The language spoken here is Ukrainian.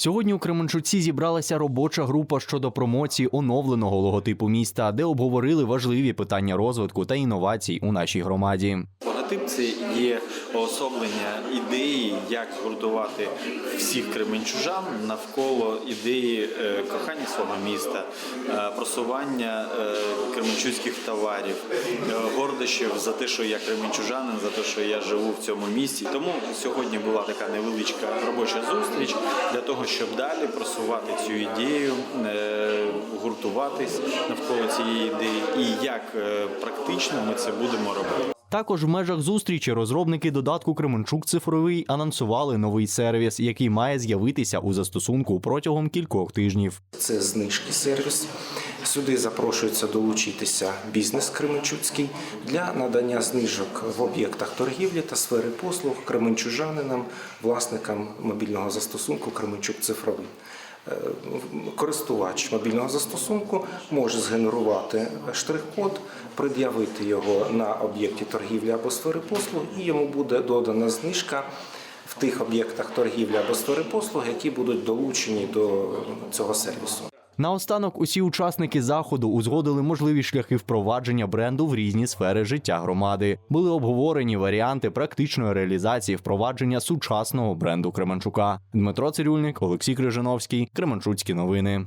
Сьогодні у Кременчуці зібралася робоча група щодо промоції оновленого логотипу міста, де обговорили важливі питання розвитку та інновацій у нашій громаді. Логотип це є уособлення ідеї, як згуртувати всіх кременчужан навколо ідеї е, кохання свого міста, е, просування е, кременчуцьких товарів, гордощів за те, що я кременчужанин, за те, що я живу в цьому місті. Тому сьогодні була така невеличка робоча зустріч для того, щоб далі просувати цю ідею, гуртуватись навколо цієї ідеї, і як практично ми це будемо робити. Також в межах зустрічі розробники додатку Кременчук цифровий анонсували новий сервіс, який має з'явитися у застосунку протягом кількох тижнів. Це знижки сервіс. Сюди запрошується долучитися бізнес Кременчуцький для надання знижок в об'єктах торгівлі та сфери послуг кременчужанинам, власникам мобільного застосунку Кременчук цифровий. Користувач мобільного застосунку може згенерувати штрих-код, пред'явити його на об'єкті торгівлі або сфери послуг, і йому буде додана знижка в тих об'єктах торгівлі або сфери послуг, які будуть долучені до цього сервісу. Наостанок усі учасники заходу узгодили можливі шляхи впровадження бренду в різні сфери життя громади. Були обговорені варіанти практичної реалізації впровадження сучасного бренду Кременчука. Дмитро Цирюльник, Олексій Крижановський, Кременчуцькі новини.